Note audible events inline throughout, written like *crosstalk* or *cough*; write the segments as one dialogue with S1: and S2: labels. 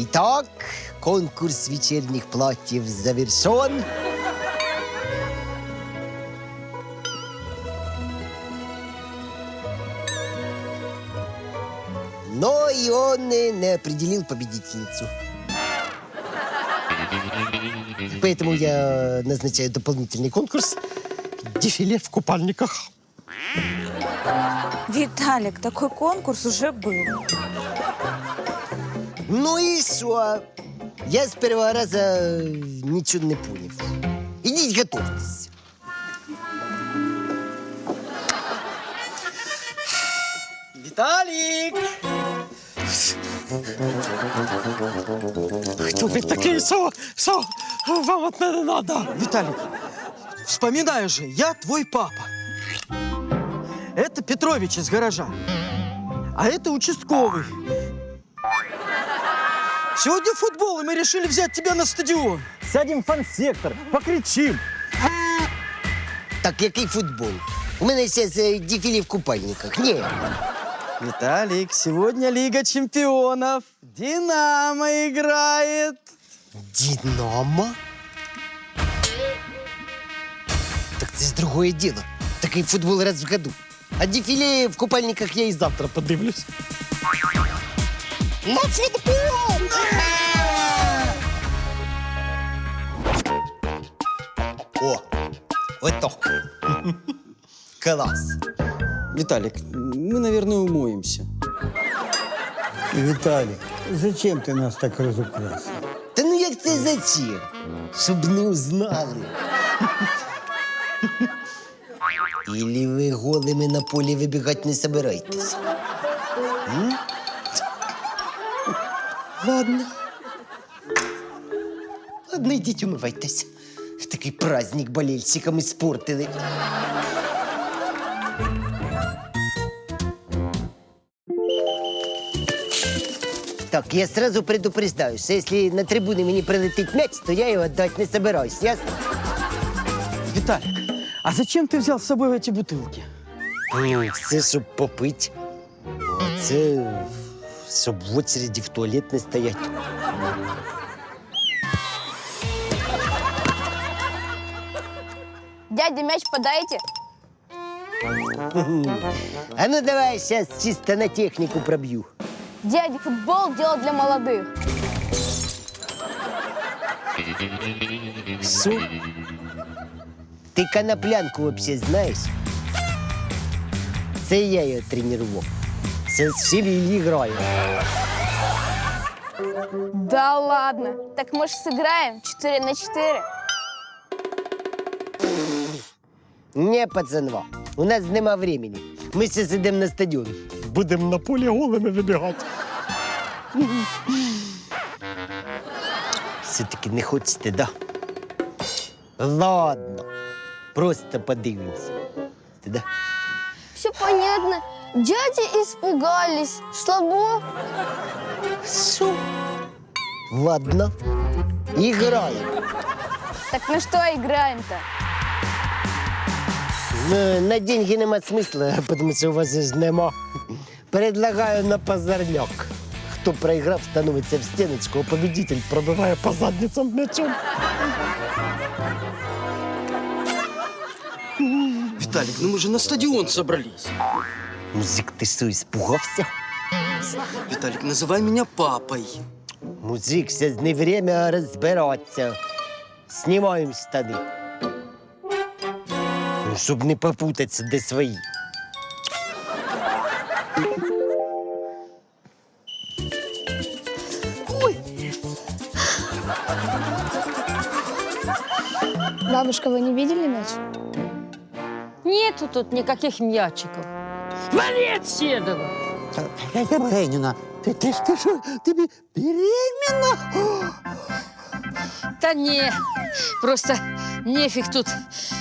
S1: Итак, конкурс вечерних платьев завершен. Но и он э, не определил победительницу. Поэтому я назначаю дополнительный конкурс «Дефиле в купальниках».
S2: Виталик, такой конкурс уже был.
S1: Ну и что? Я с первого раза э, ничего не понял. Идите готовьтесь.
S3: Виталик!
S4: Хто ви такий, що, що вам от мене надо?
S3: Виталик, вспоминаю же, я твой папа. Это Петрович из гаража. А это участковый. Сегодня футбол, и мы решили взять тебя на стадион.
S4: Сядем в фан-сектор, покричим.
S1: Так, який футбол? У мене зараз дефіле в купальниках. Ні.
S3: Виталик, сегодня Лига чемпионов. Динамо играет.
S1: Динамо? Так це ж другое діло. Такий футбол раз в году. А дефіле в купальниках я і завтра подивлюсь. На футбол! О, ото. *laughs* Клас.
S3: Виталик, мы, наверное, умоемся.
S5: Виталик, зачем ты нас так разукрасил?
S1: Та ну як це зачем? Щоб не узнали. Или ви голими на полі вибігати не собираєтесь? М? Ладно. Ладно, йдіть умивайтесь. Такий праздник болельщикам испортили. Так, я сразу предупреждаю, что если на трибуны мне прилетит мяч, то я его отдать не собираюсь, ясно?
S3: Виталик, а зачем ты взял с собой эти бутылки?
S1: Ну, це щоб попити. А це щоб в очереді в туалет не стоять.
S6: Дядя, мяч подайте.
S1: А ну давай сейчас чисто на технику пробью.
S6: Дядя, футбол дело для молодых.
S1: Что? Ти коноплянку вообще знаєш? Це я її тренував. Це з Севілі граю.
S6: Да ладно. Так мы же сыграем 4 на 4.
S1: Не, пацанва, у нас нема времени. Ми зараз йдемо на стадіон.
S4: Будемо на полі голими вибігати.
S1: Все-таки не хочете, да? Ладно. Просто подивимося. Ти да?
S6: Все понятно. Дяди испугались. Слабо.
S1: Що? Ладно. Играем.
S6: Так на что играем-то?
S1: Ну, на деньги нема смисла, *laughs* тому що у вас же ж нема. Предлагаю на позорняк. Хто проіграв, становиться в стіночку, а победитель пробиває по задницям м'ячом.
S3: Виталик, ну мы же на стадион собрались.
S1: Музик, ти що, испугався?
S3: Виталик, называй меня папой.
S1: Музик, сейчас не время розбиратися. Знімаємо штани. Ну, щоб не попутатися, де свої.
S6: Бабушка, вы не видели мяч?
S7: Нету тут никаких мячиков. Вали отседова!
S5: Євгенівна, ти, ти, ж- ти що, ти бі- беременна?
S7: Да не, просто нефиг тут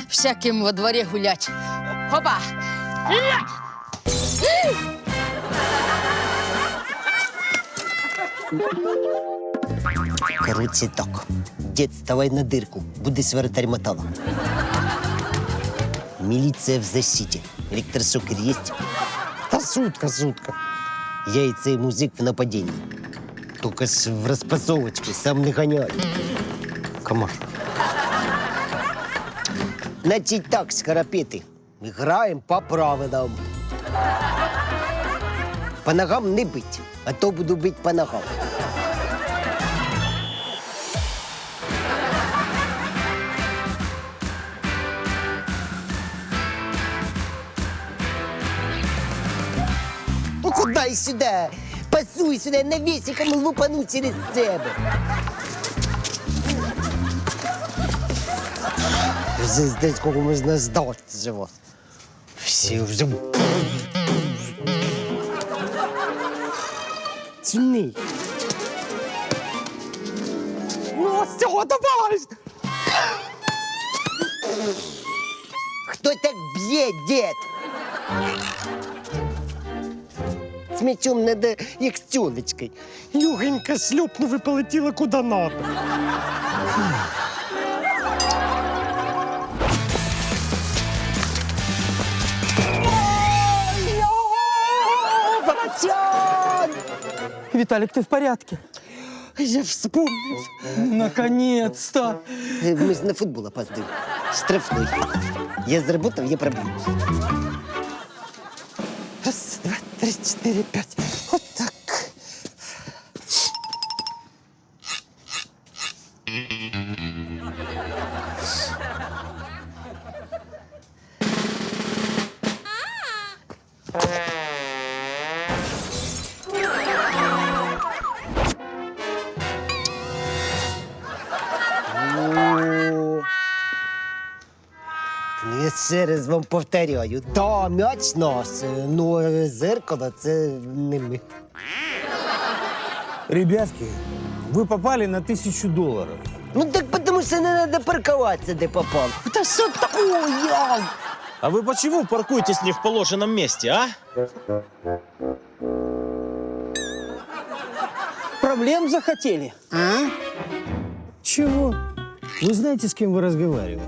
S7: всяким во дворе гулять. Опа! Ля!
S1: Короче так. Дед, вставай на дырку. Будешь вратарь мотала. Милиция в защите. Электрошокер есть?
S4: Та сутка, сутка.
S1: Я и цей музик в нападении. Только ж в распасовочке, сам не гоняй. Комар. Значить так, скоропіти. Граємо по правилам. По ногам не бить, а то буду бить по ногам. Ну куди сюди? Пасуй сюди, навісиком лупану через себе. Вже здесь кого можна здати живо. Всі вже. Тяни.
S4: Ну, все, давай!
S1: Хто так б'є, дід? З м'ячом надо, як з тюлечкою.
S4: Легенько шлепнув и полетела куда надо.
S3: Виталик, ты в порядке?
S4: Я вспомнил.
S3: Наконец-то!
S1: Ми ж на футбол опаздуємо. Штрафний. Я я пробив.
S4: Раз, два, три, четыре, пять. Вот
S1: раз вам повторяю. Да, м'яч наш, ну зеркало це не ми.
S8: Ребятки, вы попали на тысячу долларов.
S1: Ну так потому що не треба паркуватися, де попав. Та що такое?
S9: А вы почему паркуетесь не в положенном месте, а?
S3: Проблем захотели?
S8: Чего? Вы знаете, с кем вы разговариваете?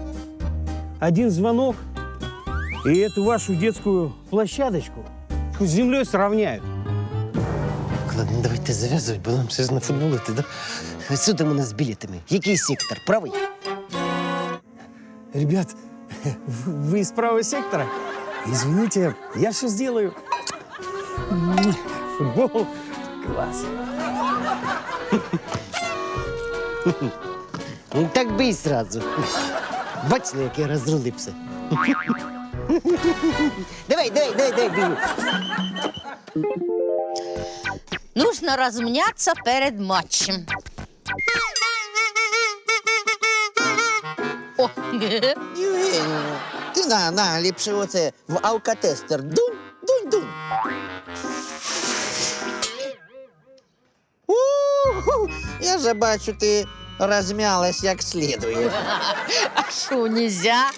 S8: Один звонок, и эту вашу детскую площадочку с землей сравняют.
S1: Ладно, давайте зав'язувати, бо нам ще ж на футбол іти, да? Сюди мене з білетами. Який сектор? Правий?
S8: Ребят, вы из правого сектора? Извините, я все сделаю. Футбол класс.
S1: Ну так би і сразу. Бачили, як я розрулився. Давай, давай, давай, давай, бігу.
S7: Нужно размняться перед матчем. О,
S5: ти на, на, ліпше оце в алкотестер. Дунь, дунь, дунь. У-ху, Я же бачу, ти розмялась як слідує.
S7: а что, нельзя?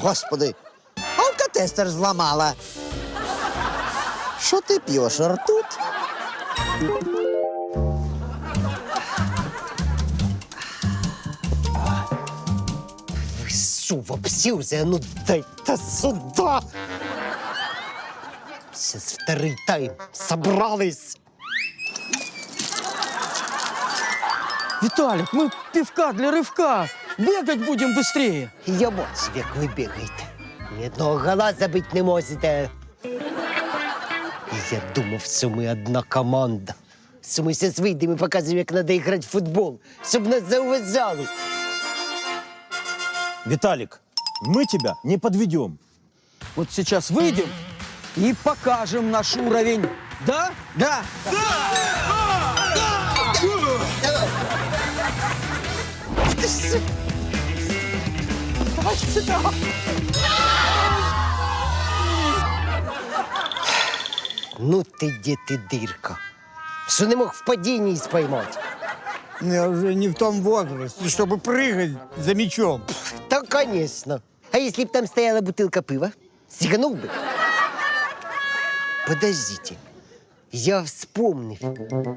S5: Господи, алкотестер зламала. Що ти п'єш, ртуть?
S1: Ви що, вообще вже? Ну дайте сюди. Сейчас второй тайм. Собрались.
S3: Виталик, мы пивка для рывка. Бегать будем быстрее.
S1: Я бачу, як ви бігаєте. Ні одного гола забити не можете. Я думав, що ми одна команда. Що ми зараз вийдемо і покажемо, як треба грати в футбол, щоб нас зауважали.
S9: Виталик, мы тебя не подведем.
S3: Вот сейчас выйдем и покажем наш уровень. Да? Да. *laughs*
S1: Ну ти де ти дирка. Що не мог в падінні споймати.
S8: Я уже не в том возрасте, чтобы прыгать за мячом.
S1: Та, конечно. А если б там стояла бутылка пива? Сиганул бы? Подождите. Я вспомнив.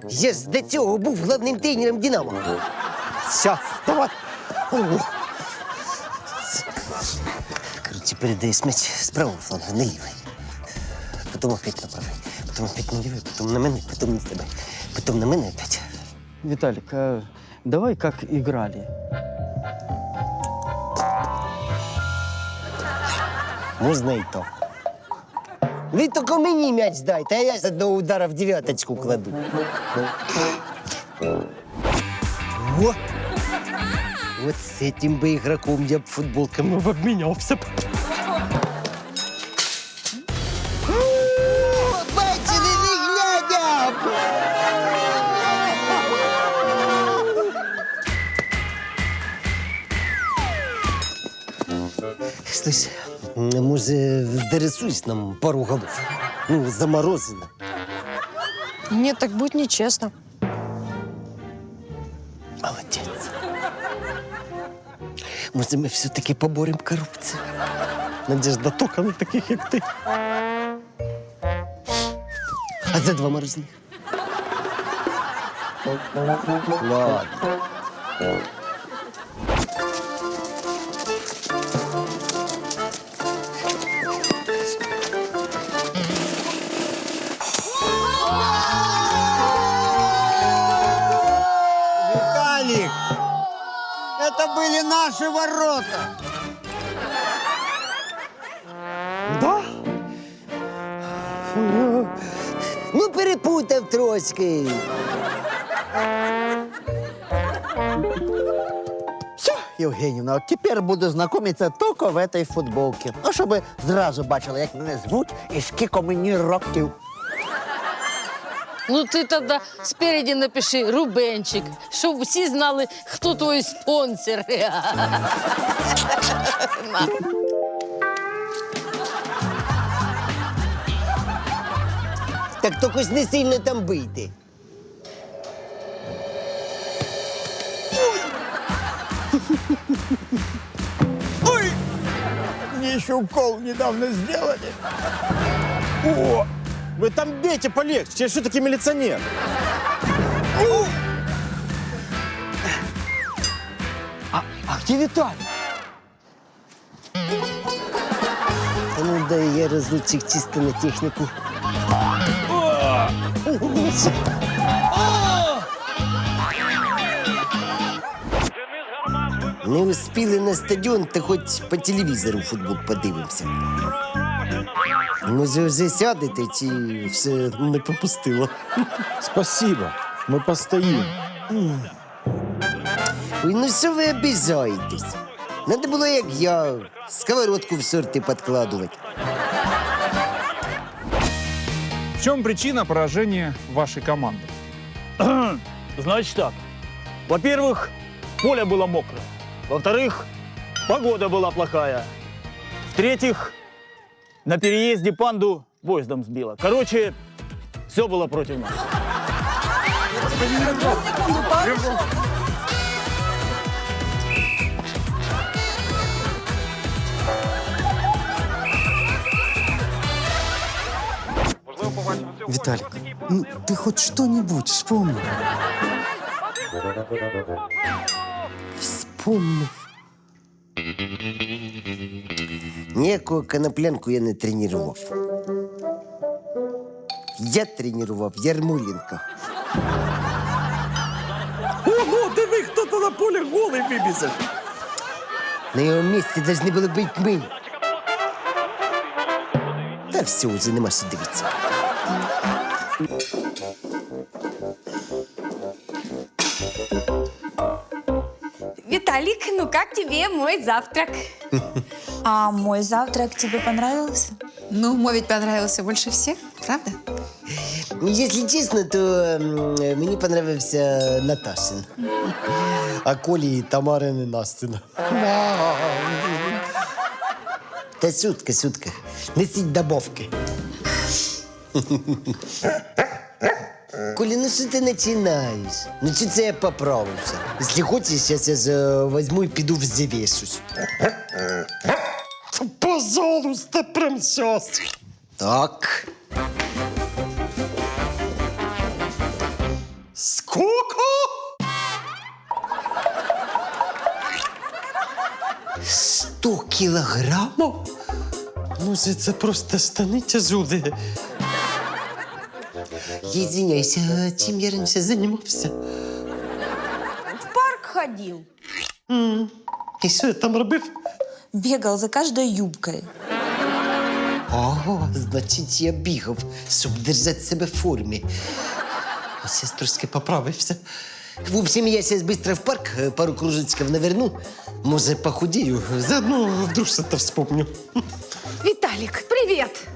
S1: Я ж до цього був головним тренером Динамо.
S4: Сейчас, давай.
S1: Короче, передаешь мяч с правого фланга на левый. Потом опять на правый. Потом опять на левый, потом на мене, потом на тебе. Потім на мене опять.
S3: Виталик, а давай как играли.
S1: Можна і то. Ви тільки мені м'яч дайте, а я з одного удара в дев'яточку кладу. Вот с этим бы игроком я б футболками б обмінявся б. О, Бачили, не глядя! Слышь, може, дорисуешь нам пару голов? Ну, заморожено.
S7: Нет, так будет нечестно.
S1: Може, ми все-таки поборемо корупцію? Надежда тока на таких, як ти. А за два морозних? Ладно.
S5: были наши ворота.
S1: Да? Ну, ну, перепутав трошки.
S5: Все, Євгенівна, от тепер буду знайомитися тільки в этой футболці. Ну, щоб зразу бачили, як мене звуть і скільки мені років.
S7: Ну ти тоді спереді напиши Рубенчик, щоб всі знали, хто твій спонсор. *laughs*
S1: Так тільки ж не сильно там бийте.
S5: Мне еще укол недавно сделали.
S9: О, вы там бейте полегче, я все-таки милиционер.
S3: А где Виталик?
S1: А ну дай я разочек чисто на технику. Не успіли на стадіон, та хоч по телевізору футбол подивимося. Може, вже сядете чи все не попустило?
S9: Спасибо, мы постоим.
S1: Ой, ну що ви обіжаєтесь? Надо було, як я, сковородку в сорти підкладувати.
S10: В чем причина поражения вашей команды? *clears throat*
S11: Значит так. Во-первых, поле было мокрое. Во-вторых, погода была плохая. В-третьих, на переезде панду поездом сбила. Короче, все было против нас.
S3: Виталик, ну ты хоть что-нибудь вспомни.
S1: Вспомнив. Ніякого коноплянку я не тренував. Я тренував Ярмоленко.
S9: Ого, диви, хто-то на полі голий вибіжав.
S1: На його місці повинні були бути ми. Та все, вже нема що дивитися.
S2: Виталик, ну как тебе мой завтрак? А мой завтрак тебе понравился?
S12: Ну, мой ведь понравился больше всех, правда?
S1: Ну, Якщо чесно, то м, мені понравився Наташин. А Колі Тамара не Настина. Та сутка, сутка. Несіть добавки. Коля, ну що ти починаєш? Ну чи це я поправився? Якщо хочеш, зараз я за- возьму і піду взвішусь. Пожалуйста, прям сейчас. Так. Сколько? Сто кілограмів? Може, це просто штани тяжелі? Извиняйся, а чим я раніше займався?
S2: В парк ходил.
S1: І що я там робив?
S2: Бегал за каждой юбкой.
S1: Ого, значить, я бігав, щоб держати себе в формі. А зараз трошки поправився. В общем, я сейчас быстро в парк, э, пару кружечков наверну. Може, похудею, заодно вдруг что-то вспомню.
S7: Віталік, привіт!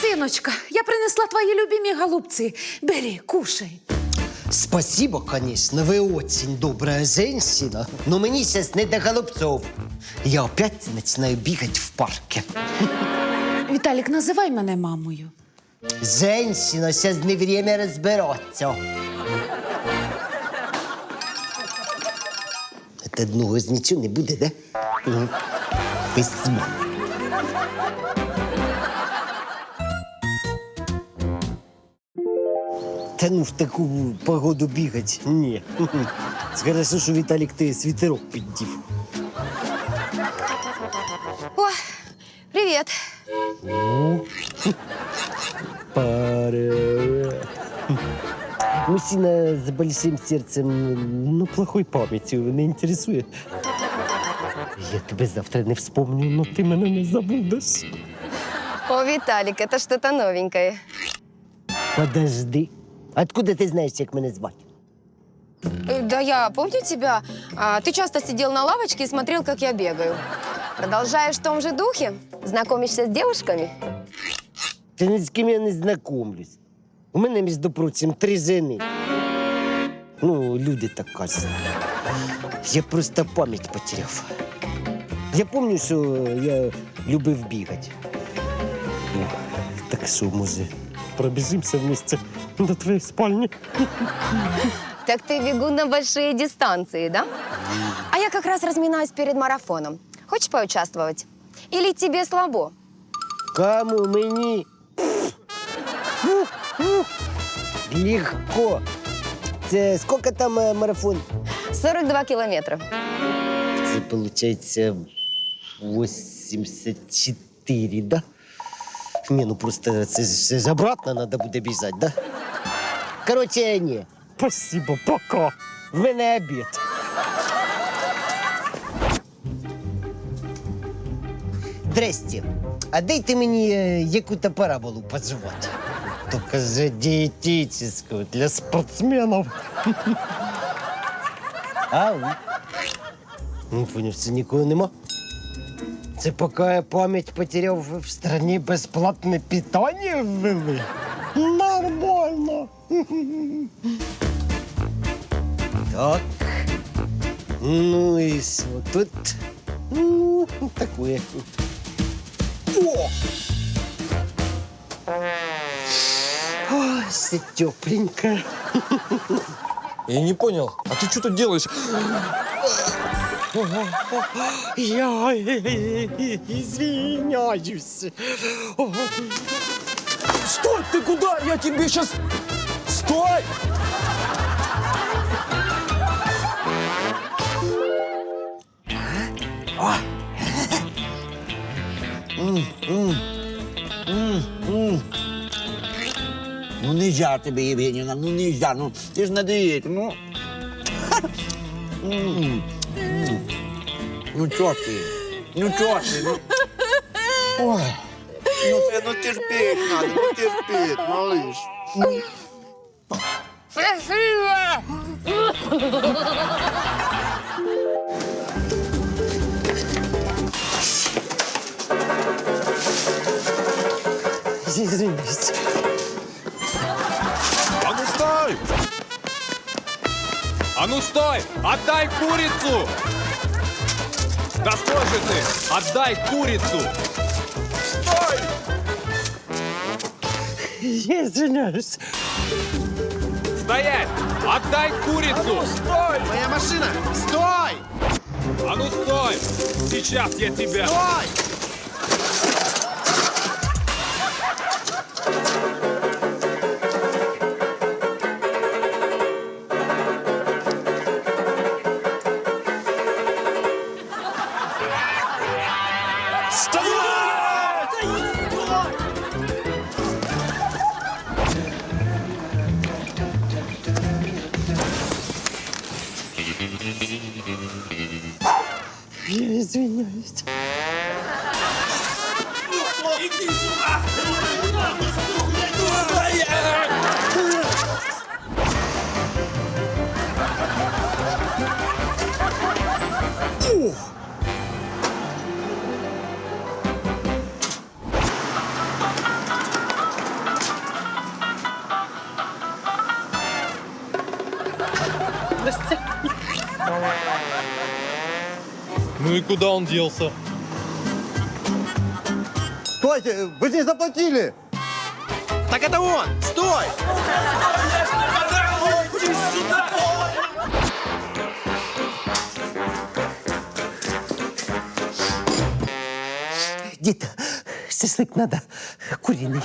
S7: Синочка, я принесла твої любимі голубці. Бери, кушай.
S1: Спасибо, конечно, вы очень добрая женщина, но мне сейчас не до голубцов. Я опять начинаю бегать в парке.
S7: Віталік, називай мене мамою.
S1: Женщина, сейчас не время разбираться. Это одного з нічого не буде, да? Угу. Спасибо. Та ну в таку погоду бігать. Ні. *laughs* Хорошо, що Віталік ти світерок піддів.
S6: О, привет.
S1: Пара. Мужчина с большим сердцем, но плохой памятью не интересует. Я тебе завтра не вспомню, но ти мене не забудеш.
S6: О, Виталик, это что-то новенькое.
S1: Подожди. Откуда ти знаєш, як мене звати?
S6: Э, Да я помню тебя. А, ты часто сидел на лавочке и смотрел, как я бегаю. Продолжаешь в том же духе? Знакомишься с девушками?
S1: Та ні з ким я не знакомлюсь. У мене, між прочим, три жени. Ну, люди так кажуть. Я просто пам'ять потеряв. Я пам'ятаю, що я любив бігати. Ну, так що, може, пробіжимося вместе до твоєї спальні?
S6: Так ты бегун на большие дистанции, да? А я как раз разминаюсь перед марафоном. Хочешь поучаствовать? Или тебе слабо?
S1: Кому мені? Легко. Це скільки там е, марафон?
S6: 42 километра.
S1: Це виходить 84, да? Не, ну просто це, це ж обратно треба буде біжати, да? Короче, ні. Спасибо, пока. В мене обід. Здрасте. А дайте мені е, яку-то параболу пожевати. Только же диетическую для спортсменов. Ау. Не поняв, це нікого нема. Це поки я пам'ять потеряв, в страні безплатне питання ввели. Нормально. Так. Ну і тут? Ну, такое. О! Ой, все тепленько.
S9: Я не понял, а ты что тут делаешь?
S1: Я извиняюсь.
S9: Стой, ты куда? Я тебе сейчас... Стой!
S5: Ну нельзя тебе, Євгенівна, ну нельзя, ну ти ж на дієті, ну. Ну чого ти? Ну чого ти? Ну. Ой. Ну це ну терпіть надо, ну терпіть, малиш.
S1: Извините.
S10: А ну стой! А ну стой! Отдай курицу! Да стой же ты! Отдай курицу! Стой!
S1: Я извиняюсь.
S10: Стоять! Отдай курицу!
S9: Стой! Моя машина! Стой!
S10: А ну стой! Сейчас я тебя...
S9: Стой!
S1: Я извиняюсь.
S13: Ну и куда он делся?
S9: Стойте, вы не заплатили!
S14: Так это он! Стой!
S1: Дід, шашлик надо куриный.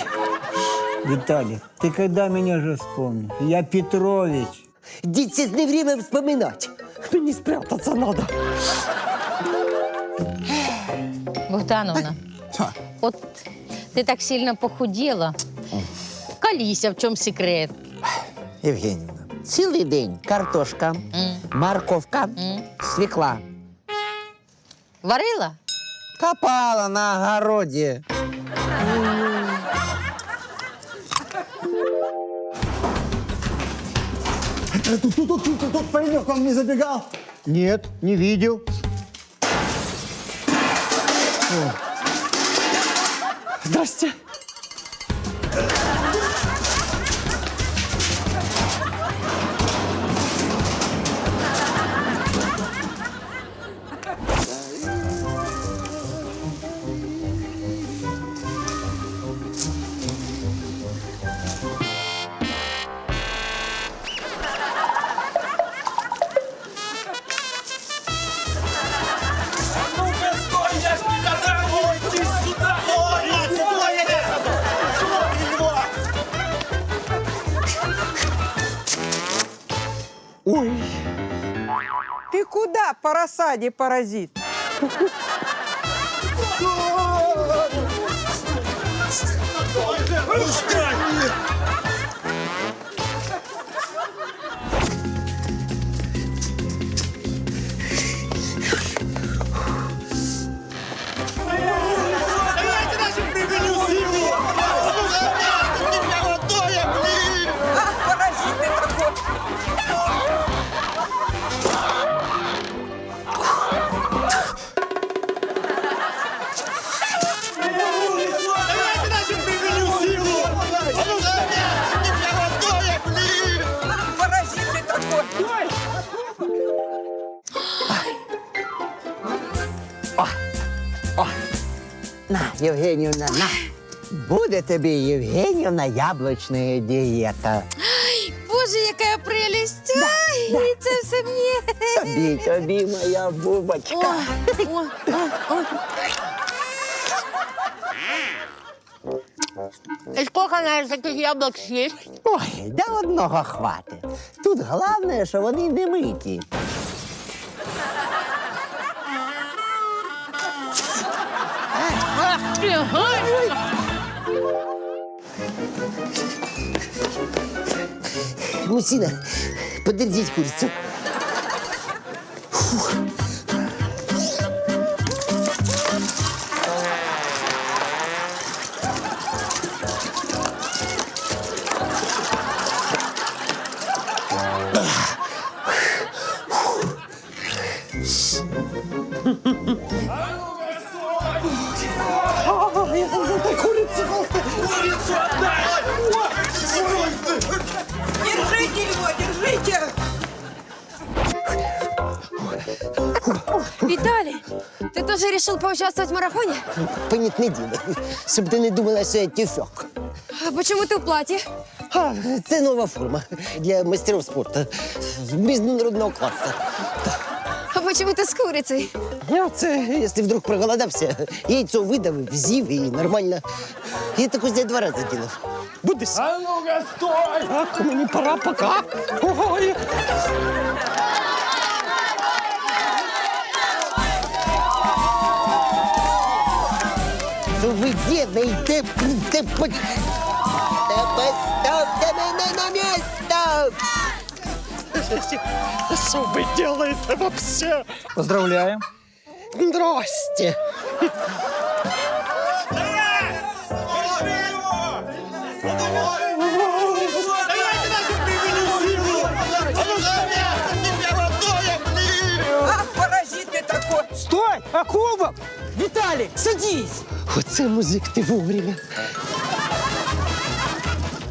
S8: Виталик, ты когда меня же вспомнишь? Я Петрович.
S1: Дід, сейчас не время вспоминать. Мені спрятаться надо.
S7: Богдановна, от ти так сильно похудела. Каліся, в чому секрет?
S5: Євгенівна, цілий день картошка, морковка, свекла.
S7: Варила?
S5: Копала на огороді.
S9: Тут, тут, тут, тут, тут паренек вам не забегал?
S8: Нет, не видел.
S1: Здрасте.
S15: Куда по рассаде, паразит? Ах,
S5: Євгенівна, на. Буде тобі, Євгенівна, яблучна дієта.
S7: Боже, яка прелість! Ай, це все мені.
S5: Тобі, тобі, моя бубочка.
S7: О, о, о. И сколько надо таких яблок съесть?
S5: Ой, да одного хватить. Тут головне, що вони не миті.
S7: Ты, гад!
S1: Мужчина, подержіть курицю.
S15: Держите
S6: поучаствовать в марафоне?
S1: Понятне діло, щоб ти не думала, що я тюфяк.
S6: А почему ты в платье?
S1: А, це нова форма для майстерів спорту міжнародного класу.
S6: А почему ты с курицей?
S1: А це, якщо вдруг проголодався, яйцо видавив, з'їв і нормально. Я так ось два рази ділав. Будеш?
S14: А ну-ка, стой!
S1: Так, мені пора, пока. Ой. Ви делаєте? Та по- Та поставте мене на місце!
S14: Что вы делаете вообще?
S11: Поздравляем.
S1: Здрасте.
S3: Стой! А кубок? Виталик, садись!
S1: Оце музик ти вовремя.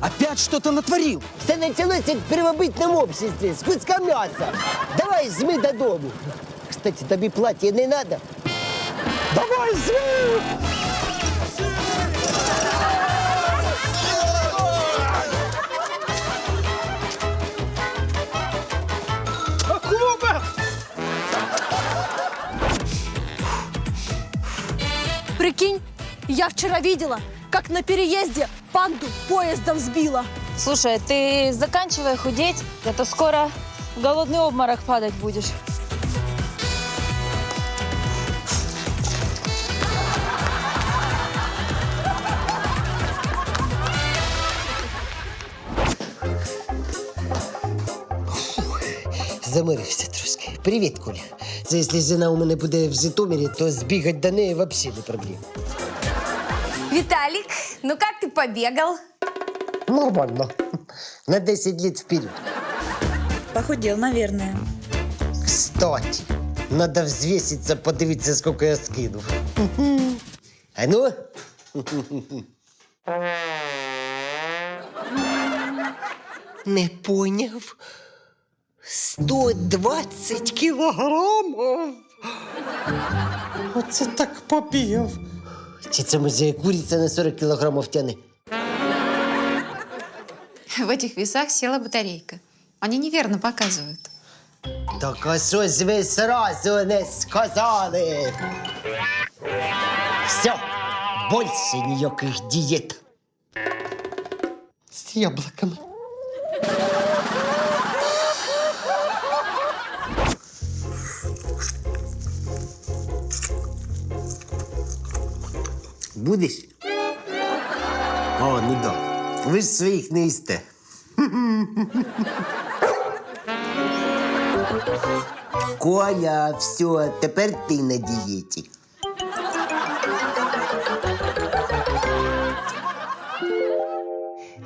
S3: Опять что-то натворил.
S1: Все почалося як в первобытном обществі з куска м'яса. Давай зми додому. Кстати, тобі плаття не надо. Давай зми!
S16: я вчера видела, как на переезде панду поездом сбила.
S2: Слушай, ты заканчивай худеть, а то скоро в голодный обморок падать будешь.
S1: Замирився трошки. Привіт, Коля. Це якщо жена у мене буде в Житомирі, то збігати до неї взагалі не проблема.
S2: Виталик, ну как ты побегал?
S1: Нормально. На 10 лет вперед.
S2: Похудел, наверное.
S1: Кстати, надо взвеситься, подивитися, сколько я скинув. А ну? Не поняв. 120 кілограмів. Оце так побіг. Чи це може куриця на 40 кілограмів тяне?
S12: В этих весах села батарейка. Они неверно показывают.
S1: Так а що ж ви сразу не сказали? Все, більше ніяких дієт. З яблуками. Будеш? О, ну да. Ви ж своїх не їсте. Коля, все, тепер ти на дієті.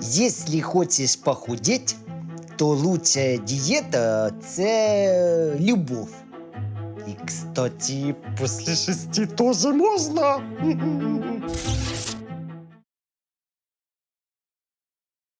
S1: Если хочешь похудеть, то лучшая диета – це любовь. И, кстати, после шести тоже Música